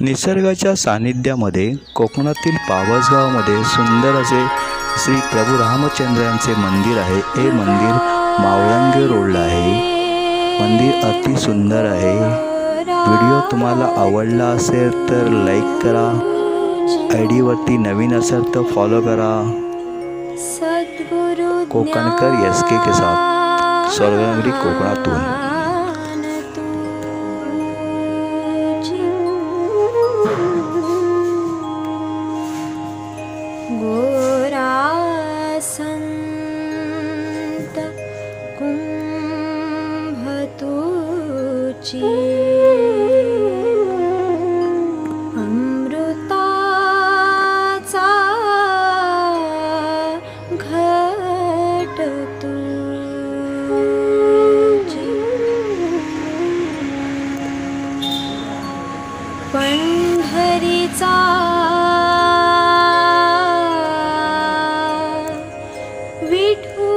निसर्गाच्या सान्निध्यामध्ये कोकणातील पावसगावमध्ये सुंदर असे श्री प्रभू रामचंद्र यांचे मंदिर आहे. हे मंदिर मावळंगे रोडला आहे. मंदिर अति सुंदर आहे. व्हिडिओ तुम्हाला आवडला असेल तर लाईक करा. आय डीवरती नवीन असेल तर फॉलो करा. कोकणकर एस के के साथ स्वर्गनगरी कोकणातून. गोरा संत कुंभतुची। अमृताचा घट तुझी। पंढरीचा